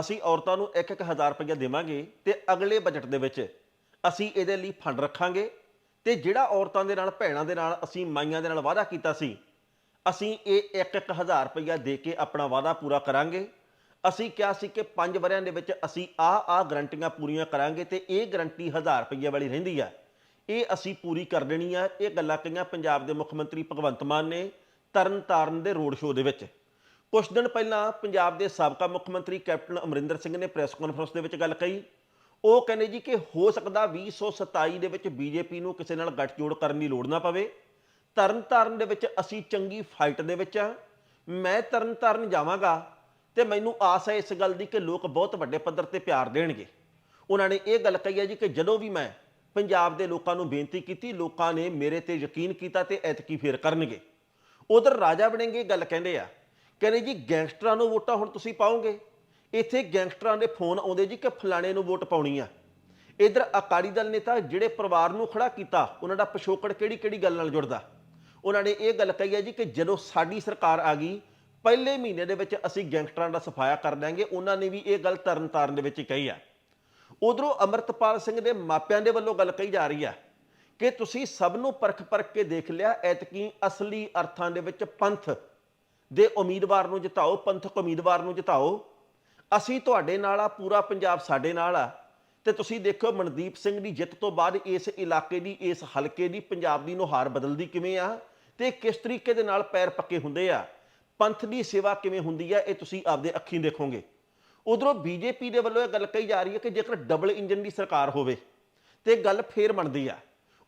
ਅਸੀਂ ਔਰਤਾਂ ਨੂੰ 1-1000 ਰੁਪਏ ਦੇਵਾਂਗੇ ਤੇ ਅਗਲੇ ਬਜਟ ਦੇ ਵਿੱਚ ਅਸੀਂ ਇਹਦੇ ਲਈ ਫੰਡ ਰੱਖਾਂਗੇ ਤੇ ਜਿਹੜਾ ਔਰਤਾਂ ਦੇ ਨਾਲ, ਭੈਣਾਂ ਦੇ ਨਾਲ ਅਸੀਂ ਮਾਈਆਂ ਦੇ ਨਾਲ ਵਾਅਦਾ ਕੀਤਾ ਸੀ, ਅਸੀਂ ਇਹ 1-1000 ਰੁਪਇਆ ਦੇ ਕੇ ਆਪਣਾ ਵਾਅਦਾ ਪੂਰਾ ਕਰਾਂਗੇ। ਅਸੀਂ ਕਿਹਾ ਸੀ ਕਿ 5 ਵਰਿਆਂ ਦੇ ਵਿੱਚ ਅਸੀਂ ਆ ਆ ਗਰੰਟੀਆਂ ਪੂਰੀਆਂ ਕਰਾਂਗੇ ਤੇ ਇਹ ਗਰੰਟੀ 1000 ਰੁਪਏ ਵਾਲੀ ਰਹਿੰਦੀ ਆ। ਇਹ ਅਸੀਂ ਪੂਰੀ ਕਰ ਦੇਣੀ ਆ। ਇਹ ਗੱਲਾਂ ਕਹੀਆਂ ਪੰਜਾਬ ਦੇ ਮੁੱਖ ਮੰਤਰੀ ਭਗਵੰਤ ਮਾਨ ਨੇ ਤਰਨ ਤਾਰਨ ਦੇ ਰੋਡ ਸ਼ੋਅ ਦੇ ਵਿੱਚ। ਕੁਝ ਦਿਨ ਪਹਿਲਾਂ ਪੰਜਾਬ ਦੇ ਸਾਬਕਾ ਮੁੱਖ ਮੰਤਰੀ ਕੈਪਟਨ ਅਮਰਿੰਦਰ ਸਿੰਘ ਨੇ ਪ੍ਰੈਸ ਕਾਨਫਰੰਸ ਦੇ ਵਿੱਚ ਗੱਲ ਕਹੀ। ਉਹ ਕਹਿੰਦੇ ਜੀ ਕਿ ਹੋ ਸਕਦਾ 2027 ਦੇ ਵਿੱਚ ਬੀਜੇਪੀ ਨੂੰ ਕਿਸੇ ਨਾਲ ਗੱਠਜੋੜ ਕਰਨ ਦੀ ਲੋੜ ਨਾ ਪਵੇ। ਤਰਨਤਾਰਨ ਦੇ ਵਿੱਚ ਅਸੀਂ ਚੰਗੀ ਫਾਈਟ ਦੇ ਵਿੱਚ ਆ ਮੈਂ ਤਰਨਤਾਰਨ ਜਾਵਾਂਗਾ ਤੇ ਮੈਨੂੰ ਆਸ ਹੈ ਇਸ ਗੱਲ ਦੀ ਕਿ ਲੋਕ ਬਹੁਤ ਵੱਡੇ ਪੱਧਰ ਤੇ ਪਿਆਰ ਦੇਣਗੇ। ਉਹਨਾਂ ਨੇ ਇਹ ਗੱਲ ਕਹੀ ਹੈ ਜੀ ਕਿ ਜਦੋਂ ਵੀ ਮੈਂ ਪੰਜਾਬ ਦੇ ਲੋਕਾਂ ਨੂੰ ਬੇਨਤੀ ਕੀਤੀ, ਲੋਕਾਂ ਨੇ ਮੇਰੇ ਤੇ ਯਕੀਨ ਕੀਤਾ ਤੇ ਐਤਕੀ ਫੇਰ ਕਰਨਗੇ। ਉਧਰ ਰਾਜਾ ਬਣੇਗੇ ਗੱਲ ਕਹਿੰਦੇ ਆ ਕਹਿੰਦੇ ਜੀ ਗੈਂਗਸਟਰਾਂ ਨੂੰ ਵੋਟਾਂ ਹੁਣ ਤੁਸੀਂ ਪਾਓਗੇ। ਇੱਥੇ ਗੈਂਗਸਟਰਾਂ ਦੇ ਫੋਨ ਆਉਂਦੇ ਜੀ ਕਿ ਫਲਾਣੇ ਨੂੰ ਵੋਟ ਪਾਉਣੀ ਆ। ਇਧਰ ਅਕਾਲੀ ਦਲ ਨੇ ਤਾਂ ਜਿਹੜੇ ਪਰਿਵਾਰ ਨੂੰ ਖੜਾ ਕੀਤਾ, ਉਹਨਾਂ ਦਾ ਪਿਛੋਕੜ ਕਿਹੜੀ ਕਿਹੜੀ ਗੱਲ ਨਾਲ ਜੁੜਦਾ? ਉਹਨਾਂ ਨੇ ਇਹ ਗੱਲ ਕਹੀ ਹੈ ਜੀ ਕਿ ਜਦੋਂ ਸਾਡੀ ਸਰਕਾਰ ਆ ਗਈ, ਪਹਿਲੇ ਮਹੀਨੇ ਦੇ ਵਿੱਚ ਅਸੀਂ ਗੈਂਗਸਟਰਾਂ ਦਾ ਸਫਾਇਆ ਕਰ ਦਾਂਗੇ ਉਹਨਾਂ ਨੇ ਵੀ ਇਹ ਗੱਲ ਤਰਨ ਤਾਰਨ ਦੇ ਵਿੱਚ ਕਹੀ ਆ। ਉਧਰੋਂ ਅਮਰਤਪਾਲ ਸਿੰਘ ਦੇ ਮਾਪਿਆਂ ਦੇ ਵੱਲੋਂ ਗੱਲ ਕਹੀ ਜਾ ਰਹੀ ਆ ਕਿ ਤੁਸੀਂ ਸਭ ਨੂੰ ਪਰਖ ਪਰਖ ਕੇ ਦੇਖ ਲਿਆ, ਐਤਕੀ ਅਸਲੀ ਅਰਥਾਂ ਦੇ ਵਿੱਚ ਪੰਥ ਦੇ ਉਮੀਦਵਾਰ ਨੂੰ ਜਿਤਾਓ, ਪੰਥਕ ਉਮੀਦਵਾਰ ਨੂੰ ਜਿਤਾਓ। ਅਸੀਂ ਤੁਹਾਡੇ ਨਾਲ ਆ, ਪੂਰਾ ਪੰਜਾਬ ਸਾਡੇ ਨਾਲ ਆ। ਤੇ ਤੁਸੀਂ ਦੇਖੋ ਮਨਦੀਪ ਸਿੰਘ ਦੀ ਜਿੱਤ ਤੋਂ ਬਾਅਦ ਇਸ ਇਲਾਕੇ ਦੀ, ਇਸ ਹਲਕੇ ਦੀ, ਪੰਜਾਬ ਦੀ ਨੁਹਾਰ ਬਦਲਦੀ ਕਿਵੇਂ ਆ? ਤੇ ਕਿਸ ਤਰੀਕੇ ਦੇ ਨਾਲ ਪੈਰ ਪੱਕੇ ਹੁੰਦੇ ਆ? ਪੰਥ ਦੀ ਸੇਵਾ ਕਿਵੇਂ ਹੁੰਦੀ ਆ? ਇਹ ਤੁਸੀਂ ਆਪਦੇ ਅੱਖੀਂ ਦੇਖੋਗੇ। ਉਧਰੋਂ ਬੀਜੇਪੀ ਦੇ ਵੱਲੋਂ ਇਹ ਗੱਲ ਕਹੀ ਜਾ ਰਹੀ ਹੈ ਕਿ ਜੇਕਰ ਡਬਲ ਇੰਜਨ ਦੀ ਸਰਕਾਰ ਹੋਵੇ, ਤੇ ਗੱਲ ਫੇਰ ਬਣਦੀ ਆ।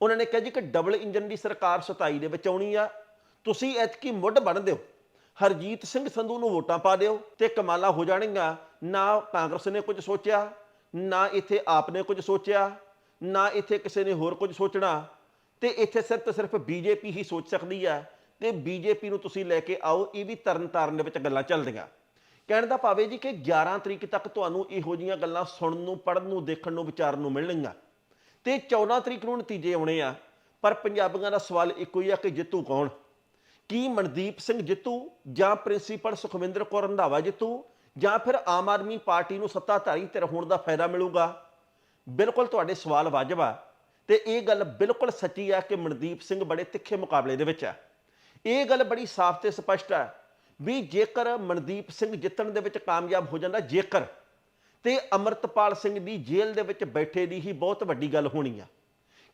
ਉਹਨਾਂ ਨੇ ਕਿਹਾ ਜੀ ਕਿ ਡਬਲ ਇੰਜਨ ਦੀ ਸਰਕਾਰ 27 ਦੇ ਵਿੱਚ ਆਉਣੀ ਆ। ਤੁਸੀਂ ਐਤਕੀ ਮੁੱਢ ਬਣ ਦਿਓ। ਹਰਜੀਤ ਸਿੰਘ ਸੰਧੂ ਨੂੰ ਵੋਟਾਂ ਪਾ ਦਿਓ ਤੇ ਕਮਾਲਾ ਹੋ ਜਾਣਗੀਆਂ। ਨਾ ਕਾਂਗਰਸ ਨੇ ਕੁਝ ਸੋਚਿਆ, ਨਾ ਇੱਥੇ ਆਪ ਨੇ ਕੁਝ ਸੋਚਿਆ, ਨਾ ਇੱਥੇ ਕਿਸੇ ਨੇ ਹੋਰ ਕੁਝ ਸੋਚਣਾ। ਤੇ ਇੱਥੇ ਸਿਰਫ ਤੇ ਸਿਰਫ ਬੀਜੇਪੀ ਹੀ ਸੋਚ ਸਕਦੀ ਆ ਤੇ ਬੀਜੇਪੀ ਨੂੰ ਤੁਸੀਂ ਲੈ ਕੇ ਆਓ, ਇਹ ਵੀ ਤਰਨ ਤਾਰਨ ਦੇ ਵਿੱਚ ਗੱਲਾਂ ਚੱਲਦੀਆਂ। ਕਹਿਣ ਦਾ ਭਾਵੇਂ ਜੀ ਕਿ 11 ਤਰੀਕ ਤੱਕ ਤੁਹਾਨੂੰ ਇਹੋ ਜੀਆਂ ਗੱਲਾਂ ਸੁਣਨ ਨੂੰ ਪੜਨ ਨੂੰ, ਦੇਖਣ ਨੂੰ ਵਿਚਾਰਨ ਨੂੰ ਮਿਲਣਗੀਆਂ। ਤੇ 14 ਤਰੀਕ ਨੂੰ ਨਤੀਜੇ ਆਉਣੇ ਆ, ਪਰ ਪੰਜਾਬੀਆਂ ਦਾ ਸਵਾਲ ਇੱਕੋ ਹੀ ਆ ਕਿ ਜਿੱਤੂ ਕੌਣ? ਕੀ ਮਨਦੀਪ ਸਿੰਘ ਜਿੱਤੂ ਜਾਂ ਪ੍ਰਿੰਸੀਪਲ ਸੁਖਵਿੰਦਰ ਕੌਰ ਰੰਧਾਵਾ ਜਿੱਤੂ ਜਾਂ ਫਿਰ ਆਮ ਆਦਮੀ ਪਾਰਟੀ ਨੂੰ ਸੱਤਾਧਾਰੀ ਧਿਰ ਹੋਣ ਦਾ ਫਾਇਦਾ ਮਿਲੂਗਾ? ਬਿਲਕੁਲ ਤੁਹਾਡੇ ਸਵਾਲ ਵਾਜਬ ਆ ਤੇ ਇਹ ਗੱਲ ਬਿਲਕੁਲ ਸੱਚੀ ਆ ਕਿ ਮਨਦੀਪ ਸਿੰਘ ਬੜੇ ਤਿੱਖੇ ਮੁਕਾਬਲੇ ਦੇ ਵਿੱਚ ਆ। ਇਹ ਗੱਲ ਬੜੀ ਸਾਫ਼ ਤੇ ਸਪਸ਼ਟ ਆ ਵੀ ਜੇਕਰ ਮਨਦੀਪ ਸਿੰਘ ਜਿੱਤਣ ਦੇ ਵਿੱਚ ਕਾਮਯਾਬ ਹੋ ਜਾਂਦਾ, ਜੇਕਰ ਤੇ ਅਮਰਤਪਾਲ ਸਿੰਘ ਦੀ ਜੇਲ੍ਹ ਦੇ ਵਿੱਚ ਬੈਠੇ ਦੀ ਹੀ ਬਹੁਤ ਵੱਡੀ ਗੱਲ ਹੋਣੀ ਆ।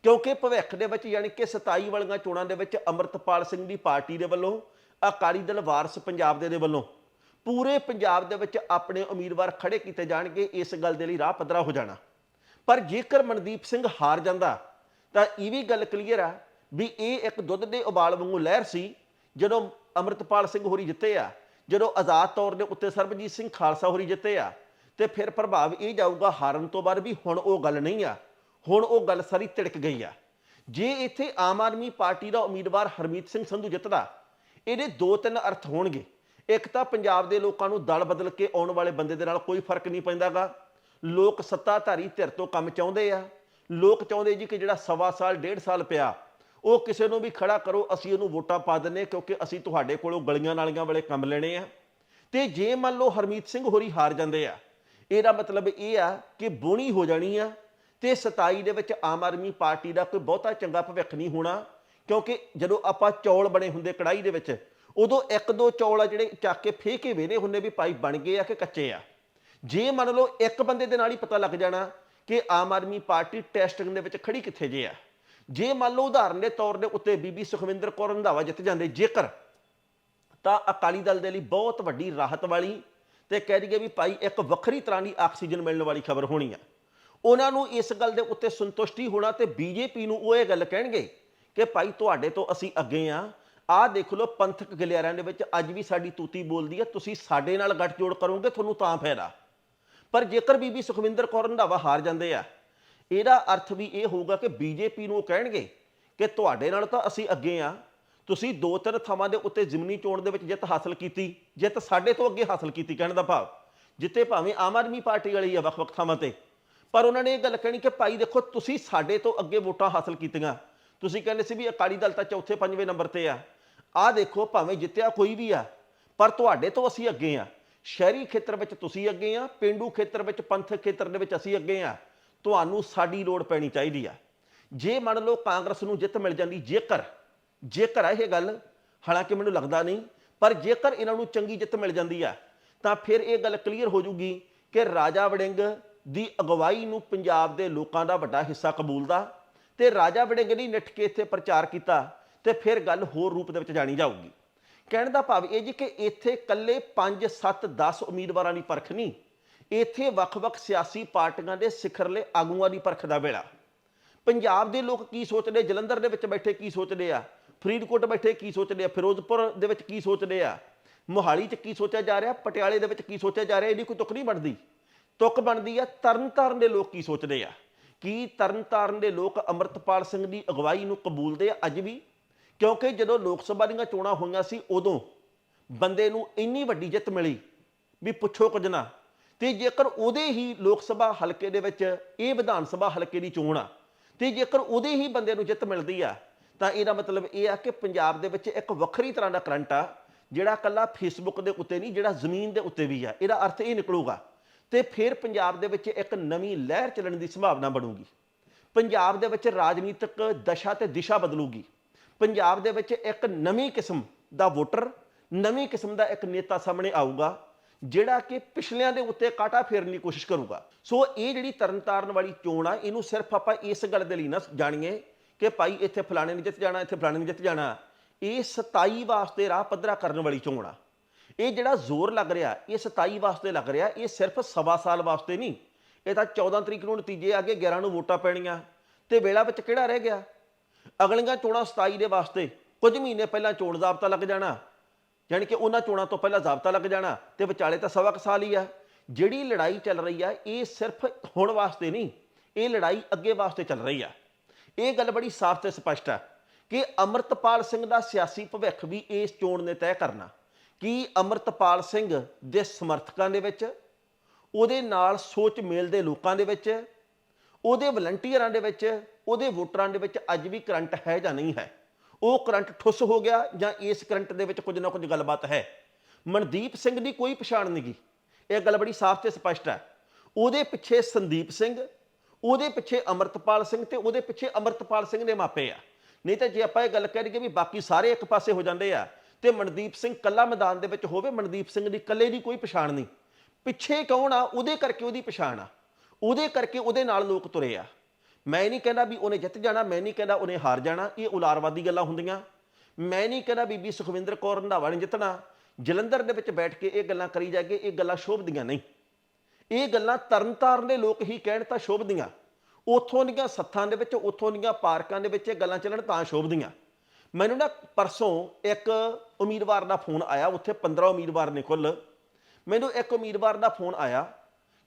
ਕਿਉਂਕਿ ਭਵਿੱਖ ਦੇ ਵਿੱਚ ਯਾਨੀ ਕਿ 27 ਵਾਲੀਆਂ ਚੋਣਾਂ ਦੇ ਵਿੱਚ ਅਮਰਤਪਾਲ ਸਿੰਘ ਦੀ ਪਾਰਟੀ ਦੇ ਵੱਲੋਂ, ਅਕਾਲੀ ਦਲ ਵਾਰਸ ਪੰਜਾਬ ਦੇ ਦੇ ਵੱਲੋਂ, ਪੂਰੇ ਪੰਜਾਬ ਦੇ ਵਿੱਚ ਆਪਣੇ ਉਮੀਦਵਾਰ ਖੜੇ ਕੀਤੇ ਜਾਣਗੇ, ਇਸ ਗੱਲ ਦੇ ਲਈ ਰਾਹ ਪੱਧਰਾ ਹੋ ਜਾਣਾ। ਪਰ ਜੇਕਰ ਮਨਦੀਪ ਸਿੰਘ ਹਾਰ ਜਾਂਦਾ, ਤਾਂ ਇਹ ਵੀ ਗੱਲ ਕਲੀਅਰ ਆ ਵੀ ਇਹ ਇੱਕ ਦੁੱਧ ਦੇ ਉਬਾਲ ਵਾਂਗੂ ਲਹਿਰ ਸੀ, ਜਦੋਂ ਅਮਰਤਪਾਲ ਸਿੰਘ ਹੋਰੀ ਜਿੱਤੇ ਆ, ਜਦੋਂ ਆਜ਼ਾਦ ਤੌਰ ਦੇ ਉੱਤੇ ਸਰਬਜੀਤ ਸਿੰਘ ਖਾਲਸਾ ਹੋਰੀ ਜਿੱਤੇ ਆ, ਤੇ ਫਿਰ ਪ੍ਰਭਾਵ ਇਹ ਜਾਊਗਾ ਹਾਰਨ ਤੋਂ ਬਾਅਦ ਵੀ ਹੁਣ ਉਹ ਗੱਲ ਨਹੀਂ ਆ। ਹੁਣ ਉਹ ਗੱਲ ਸਾਰੀ ਤਿੜਕ ਗਈ ਆ। ਜੇ ਇੱਥੇ ਆਮ ਆਦਮੀ ਪਾਰਟੀ ਦਾ ਉਮੀਦਵਾਰ ਹਰਮੀਤ ਸਿੰਘ ਸੰਧੂ ਜਿੱਤਦਾ, ਇਹਦੇ ਦੋ ਤਿੰਨ ਅਰਥ ਹੋਣਗੇ। ਇੱਕ ਤਾਂ ਪੰਜਾਬ ਦੇ ਲੋਕਾਂ ਨੂੰ ਦਲ ਬਦਲ ਕੇ ਆਉਣ ਵਾਲੇ ਬੰਦੇ ਦੇ ਨਾਲ ਕੋਈ ਫ਼ਰਕ ਨਹੀਂ ਪੈਂਦਾਗਾ। ਲੋਕ ਸੱਤਾਧਾਰੀ ਧਿਰ ਤੋਂ ਕੰਮ ਚਾਹੁੰਦੇ ਆ। ਲੋਕ ਚਾਹੁੰਦੇ ਜੀ ਕਿ ਜਿਹੜਾ ਸਵਾ ਸਾਲ, ਡੇਢ ਸਾਲ ਪਿਆ, ਉਹ ਕਿਸੇ ਨੂੰ ਵੀ ਖੜਾ ਕਰੋ, ਅਸੀਂ ਉਹਨੂੰ ਵੋਟਾਂ ਪਾ ਦਿੰਨੇ ਕਿਉਂਕਿ ਅਸੀਂ ਤੁਹਾਡੇ ਕੋਲੋਂ ਗਲੀਆਂ ਨਾਲੀਆਂ ਵਾਲੇ ਕੰਮ ਲੈਣੇ ਆ। ਤੇ ਜੇ ਮੰਨ ਲਓ ਹਰਮੀਤ ਸਿੰਘ ਹੋਰੀ ਹਾਰ ਜਾਂਦੇ ਆ, ਇਹਦਾ ਮਤਲਬ ਇਹ ਆ ਕਿ ਬੋਣੀ ਹੋ ਜਾਣੀ ਆ ਤੇ 27 ਦੇ ਵਿੱਚ ਆਮ ਆਦਮੀ ਪਾਰਟੀ ਦਾ ਕੋਈ ਬਹੁਤਾ ਚੰਗਾ ਭਵਿੱਖ ਨਹੀਂ ਹੋਣਾ, ਕਿਉਂਕਿ ਜਦੋਂ ਆਪਾਂ ਚੌਲ ਬਣੇ ਹੁੰਦੇ ਕੜਾਈ ਦੇ ਵਿੱਚ, ਉਦੋਂ ਇੱਕ ਦੋ ਚੌਲ ਆ ਜਿਹੜੇ ਚੱਕ ਕੇ ਫੇਹ ਕੇ ਵੇਨੇ ਹੁੰਦੇ ਵੀ ਭਾਈ ਬਣ ਗਏ ਆ ਕਿ ਕੱਚੇ ਆ। ਜੇ ਮੰਨ ਲਓ ਇੱਕ ਬੰਦੇ ਦੇ ਨਾਲ ਹੀ ਪਤਾ ਲੱਗ ਜਾਣਾ ਕਿ ਆਮ ਆਦਮੀ ਪਾਰਟੀ ਟੈਸਟਿੰਗ ਦੇ ਵਿੱਚ ਖੜੀ ਕਿੱਥੇ ਜੇ ਆ। ਜੇ ਮੰਨ ਲਓ ਉਦਾਹਰਨ ਦੇ ਤੌਰ ਦੇ ਉੱਤੇ ਬੀਬੀ ਸੁਖਵਿੰਦਰ ਕੌਰ ਰੰਧਾਵਾ ਜਿੱਤ ਜਾਂਦੇ ਜੇਕਰ, ਤਾਂ ਅਕਾਲੀ ਦਲ ਦੇ ਲਈ ਬਹੁਤ ਵੱਡੀ ਰਾਹਤ ਵਾਲੀ ਤੇ ਕਹਿ ਦਈਏ ਵੀ ਭਾਈ ਇੱਕ ਵੱਖਰੀ ਤਰ੍ਹਾਂ ਦੀ ਆਕਸੀਜਨ ਮਿਲਣ ਵਾਲੀ ਖਬਰ ਹੋਣੀ ਆ। ਉਹਨਾਂ ਨੂੰ ਇਸ ਗੱਲ ਦੇ ਉੱਤੇ ਸੰਤੁਸ਼ਟੀ ਹੋਣਾ ਤੇ ਬੀਜੇਪੀ ਨੂੰ ਉਹ ਇਹ ਗੱਲ ਕਹਿਣਗੇ ਕਿ ਭਾਈ ਤੁਹਾਡੇ ਤੋਂ ਅਸੀਂ ਅੱਗੇ ਆ। ਆਹ ਦੇਖ ਲਓ ਪੰਥਕ ਗਲਿਆਰਿਆਂ ਦੇ ਵਿੱਚ ਅੱਜ ਵੀ ਸਾਡੀ ਤੂਤੀ ਬੋਲਦੀ ਹੈ ਤੁਸੀਂ ਸਾਡੇ ਨਾਲ ਗੱਠਜੋੜ ਕਰੋਗੇ, ਤੁਹਾਨੂੰ ਤਾਂ ਫਾਇਦਾ। ਪਰ ਜੇਕਰ ਬੀਬੀ ਸੁਖਵਿੰਦਰ ਕੌਰ ਰੰਧਾਵਾ ਹਾਰ ਜਾਂਦੇ ਆ, ਇਹਦਾ ਅਰਥ ਵੀ ਇਹ ਹੋਊਗਾ ਕਿ ਬੀਜੇਪੀ ਨੂੰ ਉਹ ਕਹਿਣਗੇ ਕਿ ਤੁਹਾਡੇ ਨਾਲ ਤਾਂ ਅਸੀਂ ਅੱਗੇ ਆ। ਤੁਸੀਂ ਦੋ ਤਿੰਨ ਥਾਵਾਂ ਦੇ ਉੱਤੇ ਜ਼ਿਮਨੀ ਚੋਣ ਦੇ ਵਿੱਚ ਜਿੱਤ ਹਾਸਲ ਕੀਤੀ, ਜਿੱਤ ਸਾਡੇ ਤੋਂ ਅੱਗੇ ਹਾਸਲ ਕੀਤੀ ਕਹਿਣ ਦਾ ਭਾਵ, ਜਿੱਤੇ ਭਾਵੇਂ ਆਮ ਆਦਮੀ ਪਾਰਟੀ ਵਾਲੀ ਆ ਵੱਖ-ਵੱਖ ਥਾਵਾਂ ਤੇ। ਪਰ ਉਹਨਾਂ ਨੇ ਇਹ ਗੱਲ ਕਹਿਣੀ ਕਿ ਭਾਈ ਦੇਖੋ, ਤੁਸੀਂ ਸਾਡੇ ਤੋਂ ਅੱਗੇ ਵੋਟਾਂ ਹਾਸਲ ਕੀਤੀਆਂ। ਤੁਸੀਂ ਕਹਿੰਦੇ ਸੀ ਵੀ ਅਕਾਲੀ ਦਲ ਤਾਂ ਚੌਥੇ ਪੰਜਵੇਂ ਨੰਬਰ ਤੇ ਆ। ਆਹ ਦੇਖੋ, ਭਾਵੇਂ ਜਿੱਤਿਆ ਕੋਈ ਵੀ ਆ, ਪਰ ਤੁਹਾਡੇ ਤੋਂ ਅਸੀਂ ਅੱਗੇ ਆ। ਸ਼ਹਿਰੀ ਖੇਤਰ ਵਿੱਚ ਤੁਸੀਂ ਅੱਗੇ ਆ, ਪਿੰਡੂ ਖੇਤਰ ਵਿੱਚ ਪੰਥਕ ਖੇਤਰ ਦੇ ਵਿੱਚ ਅਸੀਂ ਅੱਗੇ ਆ। ਤੁਹਾਨੂੰ ਸਾਡੀ ਲੋੜ ਪੈਣੀ ਚਾਹੀਦੀ ਆ। ਜੇ ਮੰਨ ਲਓ ਕਾਂਗਰਸ ਨੂੰ ਜਿੱਤ ਮਿਲ ਜਾਂਦੀ, ਜੇਕਰ ਜੇਕਰ ਆ ਇਹ ਗੱਲ, ਹਾਲਾਂਕਿ ਮੈਨੂੰ ਲੱਗਦਾ ਨਹੀਂ, ਪਰ ਜੇਕਰ ਇਹਨਾਂ ਨੂੰ ਚੰਗੀ ਜਿੱਤ ਮਿਲ ਜਾਂਦੀ ਆ, ਤਾਂ ਫਿਰ ਇਹ ਗੱਲ ਕਲੀਅਰ ਹੋ ਜੂਗੀ ਕਿ ਰਾਜਾ ਵੜਿੰਗ ਦੀ ਅਗਵਾਈ ਨੂੰ ਪੰਜਾਬ ਦੇ ਲੋਕਾਂ ਦਾ ਵੱਡਾ ਹਿੱਸਾ ਕਬੂਲਦਾ ਤੇ ਰਾਜਾ ਵੜਿੰਗ ਨੇ ਨਿੱਠ ਕੇ ਇੱਥੇ ਪ੍ਰਚਾਰ ਕੀਤਾ ਤੇ ਫਿਰ ਗੱਲ ਹੋਰ ਰੂਪ ਦੇ ਵਿੱਚ ਜਾਣੀ ਜਾਊਗੀ। ਕਹਿਣ ਦਾ ਭਾਵ ਇਹ ਜੀ ਕਿ ਇੱਥੇ ਕੱਲੇ 5 7 10 ਉਮੀਦਵਾਰਾਂ ਦੀ ਪਰਖ ਨਹੀਂ, ਇੱਥੇ ਵੱਖ-ਵੱਖ ਸਿਆਸੀ ਪਾਰਟੀਆਂ ਦੇ ਸਿਖਰਲੇ ਆਗੂਆਂ ਦੀ ਪਰਖ ਦਾ ਵੇਲਾ। ਪੰਜਾਬ ਦੇ ਲੋਕ ਕੀ ਸੋਚਦੇ, ਜਲੰਧਰ ਦੇ ਵਿੱਚ ਬੈਠੇ ਕੀ ਸੋਚਦੇ ਆ, ਫਰੀਦਕੋਟ ਬੈਠੇ ਕੀ ਸੋਚਦੇ ਆ, ਫਿਰੋਜ਼ਪੁਰ ਦੇ ਵਿੱਚ ਕੀ ਸੋਚਦੇ ਆ, ਮੋਹਾਲੀ 'ਚ ਕੀ ਸੋਚਿਆ ਜਾ ਰਿਹਾ, ਪਟਿਆਲੇ ਦੇ ਵਿੱਚ ਕੀ ਸੋਚਿਆ ਜਾ ਰਿਹਾ, ਇਹਦੀ ਕੋਈ ਤੁਕ ਨਹੀਂ ਬਣਦੀ। ਤੁਕ ਬਣਦੀ ਆ, ਤਰਨਤਾਰਨ ਦੇ ਲੋਕ ਕੀ ਸੋਚਦੇ ਆ? ਕੀ ਤਰਨਤਾਰਨ ਦੇ ਲੋਕ ਅਮਰਤਪਾਲ ਸਿੰਘ ਦੀ ਅਗਵਾਈ ਨੂੰ ਕਬੂਲਦੇ ਆ ਅੱਜ ਵੀ? ਕਿਉਂਕਿ ਜਦੋਂ ਲੋਕ ਸਭਾ ਦੀਆਂ ਚੋਣਾਂ ਹੋਈਆਂ ਸੀ, ਉਦੋਂ ਬੰਦੇ ਨੂੰ ਇੰਨੀ ਵੱਡੀ ਜਿੱਤ ਮਿਲੀ ਵੀ ਪੁੱਛੋ ਕੁਝ ਨਾ। ਤੇ ਜੇਕਰ ਉਹਦੇ ਹੀ ਲੋਕ ਸਭਾ ਹਲਕੇ ਦੇ ਵਿੱਚ, ਇਹ ਵਿਧਾਨ ਸਭਾ ਹਲਕੇ ਦੀ ਚੋਣ ਆ, ਤੇ ਜੇਕਰ ਉਹਦੇ ਹੀ ਬੰਦੇ ਨੂੰ ਜਿੱਤ ਮਿਲਦੀ ਆ, ਤਾਂ ਇਹਦਾ ਮਤਲਬ ਇਹ ਆ ਕਿ ਪੰਜਾਬ ਦੇ ਵਿੱਚ ਇੱਕ ਵੱਖਰੀ ਤਰ੍ਹਾਂ ਦਾ ਕਰੰਟ ਆ, ਜਿਹੜਾ ਕੱਲਾ ਫੇਸਬੁੱਕ ਦੇ ਉੱਤੇ ਨਹੀਂ, ਜਿਹੜਾ ਜ਼ਮੀਨ ਦੇ ਉੱਤੇ ਵੀ ਆ। ਇਹਦਾ ਅਰਥ ਇਹ ਨਿਕਲੂਗਾ ਤੇ ਫਿਰ ਪੰਜਾਬ ਦੇ ਵਿੱਚ ਇੱਕ ਨਵੀਂ ਲਹਿਰ ਚੱਲਣ ਦੀ ਸੰਭਾਵਨਾ ਬਣੂਗੀ। ਪੰਜਾਬ ਦੇ ਵਿੱਚ ਰਾਜਨੀਤਿਕ ਦਸ਼ਾ ਤੇ ਦਿਸ਼ਾ ਬਦਲੂਗੀ। ਪੰਜਾਬ ਦੇ ਵਿੱਚ ਇੱਕ ਨਵੀਂ ਕਿਸਮ ਦਾ ਵੋਟਰ, ਨਵੀਂ ਕਿਸਮ ਦਾ ਇੱਕ ਨੇਤਾ ਸਾਹਮਣੇ ਆਊਗਾ, ਜਿਹੜਾ ਕਿ ਪਿਛਲਿਆਂ ਦੇ ਉੱਤੇ ਕਾਟਾ ਫੇਰਨ ਦੀ ਕੋਸ਼ਿਸ਼ ਕਰੂਗਾ। ਸੋ ਇਹ ਜਿਹੜੀ ਤਰਨਤਾਰਨ ਵਾਲੀ ਚੋਣ ਆ, ਇਹਨੂੰ ਸਿਰਫ ਆਪਾਂ ਇਸ ਗੱਲ ਦੇ ਲਈ ਨਾ ਜਾਣੀਏ ਕਿ ਭਾਈ ਇੱਥੇ ਫਲਾਣੇ ਨੇ ਜਿੱਤ ਜਾਣਾ, ਇੱਥੇ ਫਲਾਣੇ ਨੇ ਜਿੱਤ ਜਾਣਾ। ਇਹ 27 ਵਾਸਤੇ ਰਾਹ ਪੱਧਰਾ ਕਰਨ ਵਾਲੀ ਚੋਣ ਆ। ਇਹ ਜਿਹੜਾ ਜ਼ੋਰ ਲੱਗ ਰਿਹਾ, ਇਹ 27 ਵਾਸਤੇ ਲੱਗ ਰਿਹਾ, ਇਹ ਸਿਰਫ ਸਵਾ ਸਾਲ ਵਾਸਤੇ ਨਹੀਂ। ਇਹ ਤਾਂ 14 ਤਰੀਕ ਨੂੰ ਨਤੀਜੇ ਆ ਕੇ 11 ਨੂੰ ਵੋਟਾਂ ਪੈਣੀਆਂ। ਤੇ ਵੇਲਾ ਵਿੱਚ ਕਿਹੜਾ ਰਹਿ ਗਿਆ? ਅਗਲੀਆਂ ਚੋਣਾਂ 27 ਦੇ ਵਾਸਤੇ ਕੁਝ ਮਹੀਨੇ ਪਹਿਲਾਂ ਚੋਣ ਜ਼ਾਬਤਾ ਲੱਗ ਜਾਣਾ। ਯਾਨੀ ਕਿ ਉਹਨਾਂ ਚੋਣਾਂ ਤੋਂ ਪਹਿਲਾਂ ਜ਼ਾਬਤਾ ਲੱਗ ਜਾਣਾ ਤੇ ਵਿਚਾਲੇ ਤਾਂ ਸਵਾ ਕੁ ਸਾਲ ਹੀ ਆ। ਜਿਹੜੀ ਲੜਾਈ ਚੱਲ ਰਹੀ ਆ, ਇਹ ਸਿਰਫ ਹੁਣ ਵਾਸਤੇ ਨਹੀਂ, ਇਹ ਲੜਾਈ ਅੱਗੇ ਵਾਸਤੇ ਚੱਲ ਰਹੀ ਆ। ਇਹ ਗੱਲ ਬੜੀ ਸਾਫ਼ ਤੇ ਸਪਸ਼ਟ ਆ ਕਿ ਅਮਰਤਪਾਲ ਸਿੰਘ ਦਾ ਸਿਆਸੀ ਭਵਿੱਖ ਵੀ ਇਸ ਚੋਣ ਨੇ ਤੈਅ ਕਰਨਾ। ਕਿ ਅਮਰਤਪਾਲ ਸਿੰਘ ਦੇ ਸਮਰਥਕਾਂ ਦੇ ਵਿੱਚ? ਉਹਦੇ ਨਾਲ ਸੋਚ ਮੇਲ ਦੇ ਲੋਕਾਂ ਦੇ ਵਿੱਚ? ਉਹਦੇ ਵਲੰਟੀਅਰਾਂ ਦੇ ਵਿੱਚ? ਉਹਦੇ ਵੋਟਰਾਂ ਦੇ ਵਿੱਚ ਅੱਜ ਵੀ ਕਰੰਟ ਹੈ ਜਾਂ ਨਹੀਂ ਹੈ? ਉਹ ਕਰੰਟ ਠੁੱਸ ਹੋ ਗਿਆ ਜਾਂ ਇਸ ਕਰੰਟ ਦੇ ਵਿੱਚ ਕੁਝ ਨਾ ਕੁਝ ਗੱਲਬਾਤ ਹੈ? ਮਨਦੀਪ ਸਿੰਘ ਦੀ ਕੋਈ ਪਛਾਣ ਨਹੀਂ ਗੀ ਇਹ ਗੱਲ ਬੜੀ ਸਾਫ਼ ਤੇ ਸਪਸ਼ਟ ਹੈ। ਉਹਦੇ ਪਿੱਛੇ ਸੰਦੀਪ ਸਿੰਘ, ਉਹਦੇ ਪਿੱਛੇ ਅਮਰਤਪਾਲ ਸਿੰਘ ਤੇ ਉਹਦੇ ਪਿੱਛੇ ਅਮਰਤਪਾਲ ਸਿੰਘ ਦੇ ਮਾਪੇ ਆ। ਨਹੀਂ ਤਾਂ ਜੇ ਆਪਾਂ ਇਹ ਗੱਲ ਕਹਿ ਦਈਏ ਵੀ ਬਾਕੀ ਸਾਰੇ ਇੱਕ ਪਾਸੇ ਹੋ ਜਾਂਦੇ ਆ ਤੇ ਮਨਦੀਪ ਸਿੰਘ ਕੱਲਾ ਮੈਦਾਨ ਦੇ ਵਿੱਚ ਹੋਵੇ, ਮਨਦੀਪ ਸਿੰਘ ਦੀ ਕੱਲੇ ਦੀ ਕੋਈ ਪਛਾਣ ਨਹੀਂ। ਪਿੱਛੇ ਕੌਣ ਆ? ਉਹਦੇ ਕਰਕੇ ਉਹਦੀ ਪਛਾਣ ਆ। ਉਹਦੇ ਕਰਕੇ ਉਹਦੇ ਨਾਲ ਲੋਕ ਤੁਰੇ ਆ। ਮੈਂ ਨਹੀਂ ਕਹਿੰਦਾ ਵੀ ਉਹਨੇ ਜਿੱਤ ਜਾਣਾ, ਮੈਂ ਨਹੀਂ ਕਹਿੰਦਾ ਉਹਨੇ ਹਾਰ ਜਾਣਾ, ਇਹ ਉਲਾਰਵਾਦੀ ਗੱਲਾਂ ਹੁੰਦੀਆਂ। ਮੈਂ ਨਹੀਂ ਕਹਿੰਦਾ ਬੀਬੀ ਸੁਖਵਿੰਦਰ ਕੌਰ ਰੰਧਾਵਾ ਨੇ ਜਿੱਤਣਾ। ਜਲੰਧਰ ਦੇ ਵਿੱਚ ਬੈਠ ਕੇ ਇਹ ਗੱਲਾਂ ਕਰੀ ਜਾਗੇ ਇਹ ਗੱਲਾਂ ਸ਼ੋਭਦੀਆਂ ਨਹੀਂ। ਇਹ ਗੱਲਾਂ ਤਰਨਤਾਰਨ ਦੇ ਲੋਕ ਹੀ ਕਹਿਣ ਤਾਂ ਸ਼ੋਭਦੀਆਂ। ਉਥੋਂ ਦੀਆਂ ਸੱਥਾਂ ਦੇ ਵਿੱਚ, ਉਥੋਂ ਦੀਆਂ ਪਾਰਕਾਂ ਦੇ ਵਿੱਚ ਇਹ ਗੱਲਾਂ ਚੱਲਣ ਤਾਂ ਸ਼ੋਭਦੀਆਂ। ਮੈਨੂੰ ਨਾ ਪਰਸੋਂ ਇੱਕ ਉਮੀਦਵਾਰ ਦਾ ਫੋਨ ਆਇਆ, ਉੱਥੇ 15 ਉਮੀਦਵਾਰ ਨੇ ਕੁੱਲ। ਮੈਨੂੰ ਇੱਕ ਉਮੀਦਵਾਰ ਦਾ ਫੋਨ ਆਇਆ,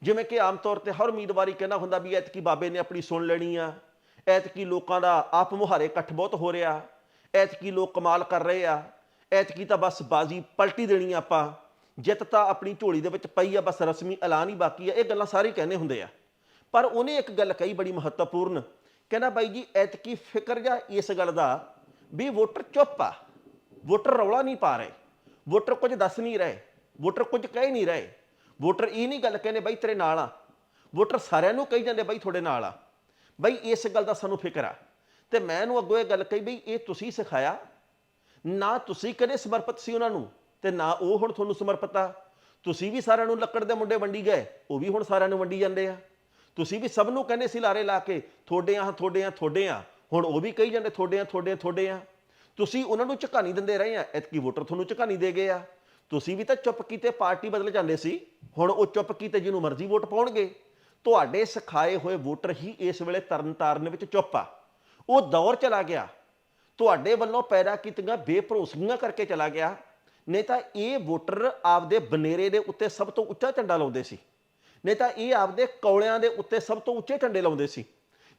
ਜਿਵੇਂ ਕਿ ਆਮ ਤੌਰ ਤੇ ਹਰ ਉਮੀਦਵਾਰੀ ਕਹਿੰਦਾ ਹੁੰਦਾ ਵੀ ਐਤਕੀ ਬਾਬੇ ਨੇ ਆਪਣੀ ਸੁਣ ਲੈਣੀ ਆ, ਐਤਕੀ ਲੋਕਾਂ ਦਾ ਆਪ ਮੁਹਾਰੇ ਇਕੱਠ ਬਹੁਤ ਹੋ ਰਿਹਾ, ਐਤਕੀ ਲੋਕ ਕਮਾਲ ਕਰ ਰਹੇ ਆ, ਐਤਕੀ ਤਾਂ ਬਸ ਬਾਜ਼ੀ ਪਲਟੀ ਦੇਣੀ ਆ ਆਪਾਂ। ਜਿੱਤ ਤਾਂ ਆਪਣੀ ਝੋਲੀ ਦੇ ਵਿੱਚ ਪਈ ਆ, ਬਸ ਰਸਮੀ ਐਲਾਨ ਹੀ ਬਾਕੀ ਆ, ਇਹ ਗੱਲਾਂ ਸਾਰੇ ਕਹਿੰਦੇ ਹੁੰਦੇ ਆ। ਪਰ ਉਹਨੇ ਇੱਕ ਗੱਲ ਕਹੀ ਬੜੀ ਮਹੱਤਵਪੂਰਨ, ਕਹਿੰਦਾ ਬਾਈ ਜੀ, ਐਤਕੀ ਫਿਕਰ ਜਾਂ ਇਸ ਗੱਲ ਦਾ ਵੀ ਵੋਟਰ ਚੁੱਪ ਆ। ਵੋਟਰ ਰੌਲਾ ਨਹੀਂ ਪਾ ਰਹੇ। ਵੋਟਰ ਕੁਝ ਦੱਸ ਨਹੀਂ ਰਹੇ। ਵੋਟਰ ਕੁਝ ਕਹਿ ਨਹੀਂ ਰਹੇ। ਵੋਟਰ ਇਹ ਨਹੀਂ ਗੱਲ ਕਹਿੰਦੇ ਬਾਈ ਤੇਰੇ ਨਾਲ ਆ। ਵੋਟਰ ਸਾਰਿਆਂ ਨੂੰ ਕਹੀ ਜਾਂਦੇ ਬਾਈ ਤੁਹਾਡੇ ਨਾਲ ਆ। ਬਾਈ ਇਸ ਗੱਲ ਦਾ ਸਾਨੂੰ ਫਿਕਰ ਆ। ਤੇ ਮੈਂ ਇਹਨੂੰ ਅੱਗੋਂ ਇਹ ਗੱਲ ਕਹੀ ਬਈ ਇਹ ਤੁਸੀਂ ਸਿਖਾਇਆ। ਨਾ ਤੁਸੀਂ ਕਦੇ ਸਮਰਪਿਤ ਸੀ ਉਹਨਾਂ ਨੂੰ ਤੇ ਨਾ ਉਹ ਹੁਣ ਤੁਹਾਨੂੰ ਸਮਰਪਿਤ ਆ। ਤੁਸੀਂ ਵੀ ਸਾਰਿਆਂ ਨੂੰ ਲੱਕੜ ਦੇ ਮੁੰਡੇ ਵੰਡੀ ਗਏ, ਉਹ ਵੀ ਹੁਣ ਸਾਰਿਆਂ ਨੂੰ ਵੰਡੀ ਜਾਂਦੇ ਆ। ਤੁਸੀਂ ਵੀ ਸਭ ਨੂੰ ਕਹਿੰਦੇ ਸੀ ਲਾਰੇ ਲਾ ਕੇ, ਤੁਹਾਡੇ ਆ ਤੁਹਾਡੇ ਆ ਤੁਹਾਡੇ ਆ ਹੁਣ ਉਹ ਵੀ ਕਹੀ ਜਾਂਦੇ, ਤੁਹਾਡੇ ਆ ਤੁਹਾਡੇ ਆ ਥੋੜੇ ਆ। ਤੁਸੀਂ ਉਹਨਾਂ ਨੂੰ ਝਕਾਨੀ ਦਿੰਦੇ ਰਹੇ ਆ ਇਤਕੀ ਵੋਟਰ ਤੁਹਾਨੂੰ ਝਕਾਨੀ ਦੇ ਗਏ ਆ। ਤੁਸੀਂ ਵੀ ਤਾਂ ਚੁੱਪ ਕੀਤੇ ਪਾਰਟੀ ਬਦਲ ਜਾਂਦੇ ਸੀ, ਹੁਣ ਉਹ ਚੁੱਪ ਕੀਤੇ ਜਿਹਨੂੰ ਮਰਜ਼ੀ ਵੋਟ ਪਾਉਣਗੇ। ਤੁਹਾਡੇ ਸਿਖਾਏ ਹੋਏ ਵੋਟਰ ਹੀ ਇਸ ਵੇਲੇ ਤਰਨਤਾਰਨ ਵਿੱਚ ਚੁੱਪ ਆ। ਉਹ ਦੌਰ ਚਲਾ ਗਿਆ। ਤੁਹਾਡੇ ਵੱਲੋਂ ਪੈਦਾ ਕੀਤੀਆਂ ਬੇਭਰੋਸਗੀਆਂ ਕਰਕੇ ਚਲਾ ਗਿਆ। ਨਹੀਂ ਤਾਂ ਇਹ ਵੋਟਰ ਆਪਦੇ ਬਨੇਰੇ ਦੇ ਉੱਤੇ ਸਭ ਤੋਂ ਉੱਚਾ ਝੰਡਾ ਲਾਉਂਦੇ ਸੀ। ਨਹੀਂ ਤਾਂ ਇਹ ਆਪਦੇ ਕੌਲਿਆਂ ਦੇ ਉੱਤੇ ਸਭ ਤੋਂ ਉੱਚੇ ਝੰਡੇ ਲਾਉਂਦੇ ਸੀ।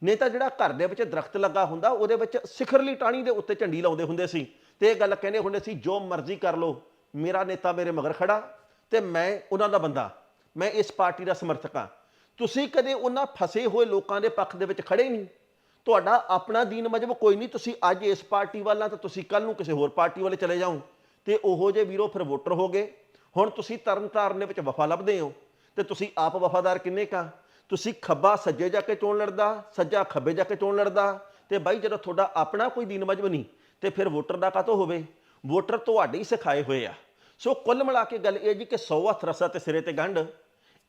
ਨਹੀਂ ਤਾਂ ਜਿਹੜਾ ਘਰ ਦੇ ਵਿੱਚ ਦਰਖਤ ਲੱਗਾ ਹੁੰਦਾ, ਉਹਦੇ ਵਿੱਚ ਸਿਖਰਲੀ ਟਾਣੀ ਦੇ ਉੱਤੇ ਝੰਡੀ ਲਾਉਂਦੇ ਹੁੰਦੇ ਸੀ। ਤੇ ਇਹ ਗੱਲ ਕਹਿੰਦੇ ਹੁੰਦੇ ਸੀ, ਜੋ ਮਰਜ਼ੀ ਕਰ ਲੋ ਮੇਰਾ ਨੇਤਾ ਮੇਰੇ ਮਗਰ ਖੜਾ ਤੇ ਮੈਂ ਉਹਨਾਂ ਦਾ ਬੰਦਾ, ਮੈਂ ਇਸ ਪਾਰਟੀ ਦਾ ਸਮਰਥਕ ਹਾਂ। ਤੁਸੀਂ ਕਦੇ ਉਹਨਾਂ ਫਸੇ ਹੋਏ ਲੋਕਾਂ ਦੇ ਪੱਖ ਦੇ ਵਿੱਚ ਖੜੇ ਨਹੀਂ। ਤੁਹਾਡਾ ਆਪਣਾ ਦੀਨ ਮਜਬ ਕੋਈ ਨਹੀਂ, ਤੁਸੀਂ ਅੱਜ ਇਸ ਪਾਰਟੀ ਵੱਲ ਆ ਤਾਂ ਤੁਸੀਂ ਕੱਲ ਨੂੰ ਕਿਸੇ ਹੋਰ ਪਾਰਟੀ ਵੱਲ ਚਲੇ ਜਾਓ। ਤੇ ਉਹੋ ਜੇ ਵੀਰੋ ਫਿਰ ਵੋਟਰ ਹੋ ਗਏ। ਹੁਣ ਤੁਸੀਂ ਤਰਨਤਾਰਨ ਦੇ ਵਿੱਚ ਵਫਾ ਲੱਭਦੇ ਹੋ। ਤੇ ਤੁਸੀਂ ਆਪ ਵਫਾਦਾਰ ਕਿੰਨੇ ਕਾ ਤੁਸੀਂ ਖੱਬਾ ਸੱਜੇ ਜਾ ਕੇ ਚੋਣ ਲੜਦਾ, ਸੱਜਾ ਖੱਬੇ ਜਾ ਕੇ ਚੋਣ ਲੜਦਾ, ਤੇ ਬਾਈ ਜਦੋਂ ਤੁਹਾਡਾ ਆਪਣਾ ਕੋਈ ਦੀਨ ਮਜਬ ਨਹੀਂ, ਤੇ ਫਿਰ ਵੋਟਰ ਦਾ ਕਾਤੋਂ ਹੋਵੇ? ਵੋਟਰ ਤੁਹਾਡੇ ਹੀ ਸਿਖਾਏ ਹੋਏ ਆ। ਸੋ ਕੁੱਲ ਮਿਲਾ ਕੇ ਗੱਲ ਇਹ ਜੀ ਕਿ 100 ਹੱਥ ਰਸਾ ਤੇ ਸਿਰੇ ਤੇ ਗੰਢ,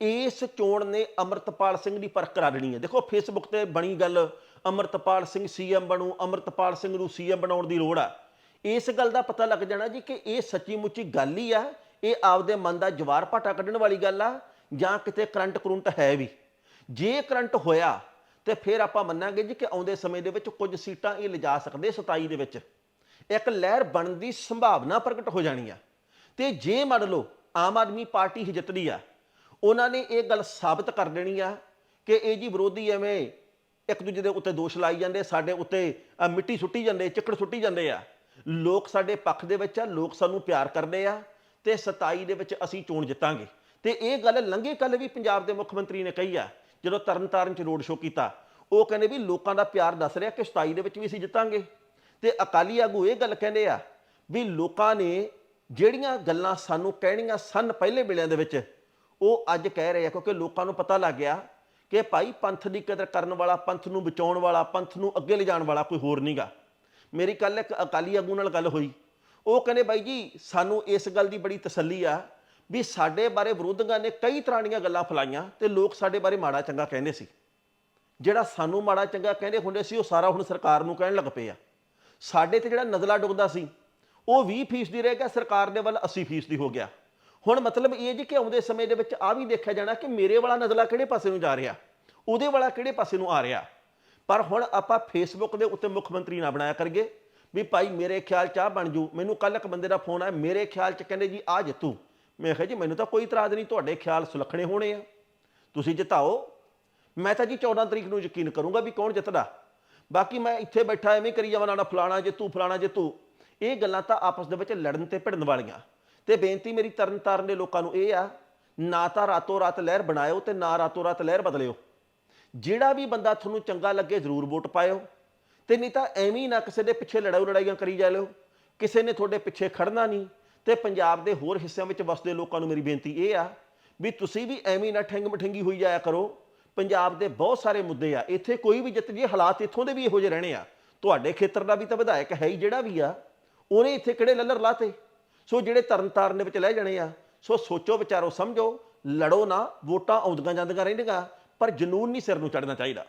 ਇਸ ਚੋਣ ਨੇ ਅਮਰਤਪਾਲ ਸਿੰਘ ਦੀ ਪਰਖ ਕਰਾ ਦੇਣੀ ਹੈ। ਦੇਖੋ ਫੇਸਬੁੱਕ ਤੇ ਬਣੀ ਗੱਲ, ਅਮਰਤਪਾਲ ਸਿੰਘ ਸੀਐਮ ਬਣੂ, ਅਮਰਤਪਾਲ ਸਿੰਘ ਨੂੰ ਸੀਐਮ ਬਣਾਉਣ ਦੀ ਲੋੜ ਆ। ਇਸ ਗੱਲ ਦਾ ਪਤਾ ਲੱਗ ਜਾਣਾ ਜੀ ਕਿ ਇਹ ਸੱਚੀ ਮੁੱਚੀ ਗੱਲ ਹੀ ਆ, ਇਹ ਆਪਦੇ ਮਨ ਦਾ ਜਵਾਰ ਭਾਟਾ ਕੱਢਣ ਵਾਲੀ ਗੱਲ ਆ, ਜਾਂ ਕਿਤੇ ਕਰੰਟ ਕਰੰਟ ਹੈ ਵੀ। ਜੇ ਕਰੰਟ ਹੋਇਆ, ਤੇ ਫਿਰ ਆਪਾਂ ਮੰਨਾਂਗੇ ਜੀ ਕਿ ਆਉਂਦੇ ਸਮੇਂ ਦੇ ਵਿੱਚ ਕੁਝ ਸੀਟਾਂ ਇਹ ਲਿਜਾ ਸਕਦੇ 27 ਦੇ ਵਿੱਚ। ਇੱਕ ਲਹਿਰ ਬਣਨ ਦੀ ਸੰਭਾਵਨਾ ਪ੍ਰਗਟ ਹੋ ਜਾਣੀ ਆ। ਤੇ ਜੇ ਮੰਨ ਲਓ ਆਮ ਆਦਮੀ ਪਾਰਟੀ ਹੀ ਜਿੱਤਦੀ ਆ, ਉਹਨਾਂ ਨੇ ਇਹ ਗੱਲ ਸਾਬਤ ਕਰ ਦੇਣੀ ਆ ਕਿ ਇਹ ਜੀ ਵਿਰੋਧੀ ਐਵੇਂ ਇੱਕ ਦੂਜੇ ਦੇ ਉੱਤੇ ਦੋਸ਼ ਲਾਈ ਜਾਂਦੇ, ਸਾਡੇ ਉੱਤੇ ਮਿੱਟੀ ਸੁੱਟੀ ਜਾਂਦੇ, ਚਿੱਕੜ ਸੁੱਟੀ ਜਾਂਦੇ ਆ। ਲੋਕ ਸਾਡੇ ਪੱਖ ਦੇ ਵਿੱਚ ਆ, ਲੋਕ ਸਾਨੂੰ ਪਿਆਰ ਕਰਦੇ ਆ ਤੇ 27 ਦੇ ਵਿੱਚ ਅਸੀਂ ਚੋਣ ਜਿੱਤਾਂਗੇ। ਤੇ ਇਹ ਗੱਲ ਲੰਘੇ ਕੱਲ ਵੀ ਪੰਜਾਬ ਦੇ ਮੁੱਖ ਮੰਤਰੀ ਨੇ ਕਹੀ ਆ ਜਦੋਂ ਤਰਨਤਾਰਨ ਚ ਰੋਡ ਸ਼ੋਅ ਕੀਤਾ, ਉਹ ਕਹਿੰਦੇ ਵੀ ਲੋਕਾਂ ਦਾ ਪਿਆਰ ਦੱਸ ਰਿਹਾ ਕਿ 27 ਦੇ ਵਿੱਚ ਵੀ ਅਸੀਂ ਜਿੱਤਾਂਗੇ। ਤੇ ਅਕਾਲੀ ਆਗੂ ਇਹ ਗੱਲ ਕਹਿੰਦੇ ਆ ਵੀ ਲੋਕਾਂ ਨੇ ਜਿਹੜੀਆਂ ਗੱਲਾਂ ਸਾਨੂੰ ਕਹਿਣੀਆਂ ਸਨ ਪਹਿਲੇ ਵੇਲਿਆਂ ਦੇ ਵਿੱਚ, ਉਹ ਅੱਜ ਕਹਿ ਰਹੇ ਆ ਕਿਉਂਕਿ ਲੋਕਾਂ ਨੂੰ ਪਤਾ ਲੱਗ ਗਿਆ ਕਿ ਭਾਈ ਪੰਥ ਦੀ ਕਦਰ ਕਰਨ ਵਾਲਾ, ਪੰਥ ਨੂੰ ਬਚਾਉਣ ਵਾਲਾ, ਪੰਥ ਨੂੰ ਅੱਗੇ ਲਿਜਾਣ ਵਾਲਾ ਕੋਈ ਹੋਰ ਨਹੀਂਗਾ ਮੇਰੀ ਕੱਲ ਇੱਕ ਅਕਾਲੀ ਆਗੂ ਨਾਲ ਗੱਲ ਹੋਈ। ਉਹ ਕਹਿੰਦੇ ਬਾਈ ਜੀ, ਸਾਨੂੰ ਇਸ ਗੱਲ ਦੀ ਬੜੀ ਤਸੱਲੀ ਆ ਵੀ ਸਾਡੇ ਬਾਰੇ ਵਿਰੋਧੀਆਂ ਨੇ ਕਈ ਤਰ੍ਹਾਂ ਦੀਆਂ ਗੱਲਾਂ ਫਲਾਈਆਂ ਤੇ ਲੋਕ ਸਾਡੇ ਬਾਰੇ ਮਾੜਾ ਚੰਗਾ ਕਹਿੰਦੇ ਸੀ। ਜਿਹੜਾ ਸਾਨੂੰ ਮਾੜਾ ਚੰਗਾ ਕਹਿੰਦੇ ਹੁੰਦੇ ਸੀ, ਉਹ ਸਾਰਾ ਹੁਣ ਸਰਕਾਰ ਨੂੰ ਕਹਿਣ ਲੱਗ ਪਏ ਆ। ਸਾਡੇ ਤੇ ਜਿਹੜਾ ਨਜ਼ਲਾ ਡੁੱਬਦਾ ਸੀ, ਉਹ 20% ਦੀ ਰਹਿ ਗਿਆ, ਸਰਕਾਰ ਦੇ ਵੱਲ 80% ਦੀ ਹੋ ਗਿਆ। ਹੁਣ ਮਤਲਬ ਇਹ ਜੀ ਕਿ ਆਉਂਦੇ ਸਮੇਂ ਦੇ ਵਿੱਚ ਆ ਵੀ ਦੇਖਿਆ ਜਾਣਾ ਕਿ ਮੇਰੇ ਵਾਲਾ ਨਜ਼ਲਾ ਕਿਹੜੇ ਪਾਸੇ ਨੂੰ ਜਾ ਰਿਹਾ, ਉਹਦੇ ਵਾਲਾ ਕਿਹੜੇ ਪਾਸੇ ਨੂੰ ਆ ਰਿਹਾ। ਪਰ ਹੁਣ ਆਪਾਂ ਫੇਸਬੁੱਕ ਦੇ ਉੱਤੇ ਮੁੱਖ ਮੰਤਰੀ ਨਾ ਬਣਾਇਆ ਕਰਗੇ ਵੀ ਭਾਈ ਮੇਰੇ ਖਿਆਲ ਚ ਆ ਬਣ ਜੂ, ਮੈਨੂੰ ਕੱਲ ਇੱਕ ਬੰਦੇ ਦਾ ਫੋਨ ਆਇਆ, ਮੇਰੇ ਖਿਆਲ ਚ ਕਹਿੰਦੇ ਜੀ ਆ ਜਿੱਤੂ। ਮੈਂ ਕਿਹਾ ਜੀ, ਮੈਨੂੰ ਤਾਂ ਕੋਈ ਇਤਰਾਜ਼ ਨਹੀਂ, ਤੁਹਾਡੇ ਖਿਆਲ ਸੁਲੱਖਣੇ ਹੋਣੇ ਆ। ਤੁਸੀਂ ਜਿਤਾਓ। ਮੈਂ ਤਾਂ ਜੀ 14 ਤਰੀਕ ਨੂੰ ਯਕੀਨ ਕਰੂੰਗਾ ਵੀ ਕੌਣ ਜਿੱਤਦਾ। ਬਾਕੀ ਮੈਂ ਇੱਥੇ ਬੈਠਾ ਐਵੇਂ ਕਰੀ ਜਾਵਾਂ ਨਾ ਫਲਾਣਾ ਜਿੱਤੂ ਫਲਾਣਾ ਜਿੱਤੂ ਇਹ ਗੱਲਾਂ ਤਾਂ ਆਪਸ ਦੇ ਵਿੱਚ ਲੜਨ ਤੇ ਭਿੜਨ ਵਾਲੀਆਂ। ਤੇ ਬੇਨਤੀ ਮੇਰੀ ਤਰਨ ਤਾਰਨ ਦੇ ਲੋਕਾਂ ਨੂੰ ਇਹ ਆ, ਨਾ ਤਾਂ ਰਾਤੋਂ ਰਾਤ ਲਹਿਰ ਬਣਾਇਓ ਤੇ ਨਾ ਰਾਤੋਂ ਰਾਤ ਲਹਿਰ ਬਦਲਿਓ। ਜਿਹੜਾ ਵੀ ਬੰਦਾ ਤੁਹਾਨੂੰ ਚੰਗਾ ਲੱਗੇ, ਜ਼ਰੂਰ ਵੋਟ ਪਾਇਓ। ਤੇ ਨਹੀਂ ਤਾਂ ਐਵੇਂ ਨਾ ਕਿਸੇ ਦੇ ਪਿੱਛੇ ਲੜਾਈ ਲੜਾਈਆਂ ਕਰੀ ਜਾ ਲਿਓ ਕਿਸੇ ਨੇ ਤੁਹਾਡੇ ਪਿੱਛੇ ਖੜਨਾ ਨਹੀਂ। ਤੇ ਪੰਜਾਬ ਦੇ ਹੋਰ ਹਿੱਸਿਆਂ ਵਿੱਚ ਵਸਦੇ ਲੋਕਾਂ ਨੂੰ ਮੇਰੀ ਬੇਨਤੀ ਇਹ ਆ ਵੀ ਤੁਸੀਂ ਵੀ ਐਵੇਂ ਨਾ ਠੰਗ ਮਠੰਗੀ ਹੋਈ ਜਾਇਆ ਕਰੋ। ਪੰਜਾਬ ਦੇ ਬਹੁਤ ਸਾਰੇ ਮੁੱਦੇ ਆ। ਇੱਥੇ ਕੋਈ ਵੀ ਜਿੱਤ ਜੇ ਹਾਲਾਤ ਇੱਥੋਂ ਦੇ ਵੀ ਇਹੋ ਜਿਹੇ ਰਹਿਣੇ ਆ। ਤੁਹਾਡੇ ਖੇਤਰ ਦਾ ਵੀ ਤਾਂ ਵਿਧਾਇਕ ਹੈ ਹੀ ਜਿਹੜਾ ਵੀ ਆ, ਉਹਨੇ ਇੱਥੇ ਕਿਹੜੇ ਲੱਲਰ ਲਾਤੇ? ਸੋ ਜਿਹੜੇ ਤਰਨਤਾਰਨ ਦੇ ਵਿੱਚ ਲੈ ਜਾਣੇ ਆ, ਸੋ ਸੋਚੋ, ਵਿਚਾਰੋ, ਸਮਝੋ, ਲੜੋ ਨਾ, ਵੋਟਾਂ ਆਉਂਦੀਆਂ ਜਾਂਦੀਆਂ ਰਹਿੰਦੀਆਂ, ਪਰ ਜਨੂਨ ਨਹੀਂ ਸਿਰ ਨੂੰ ਚੜਨਾ ਚਾਹੀਦਾ।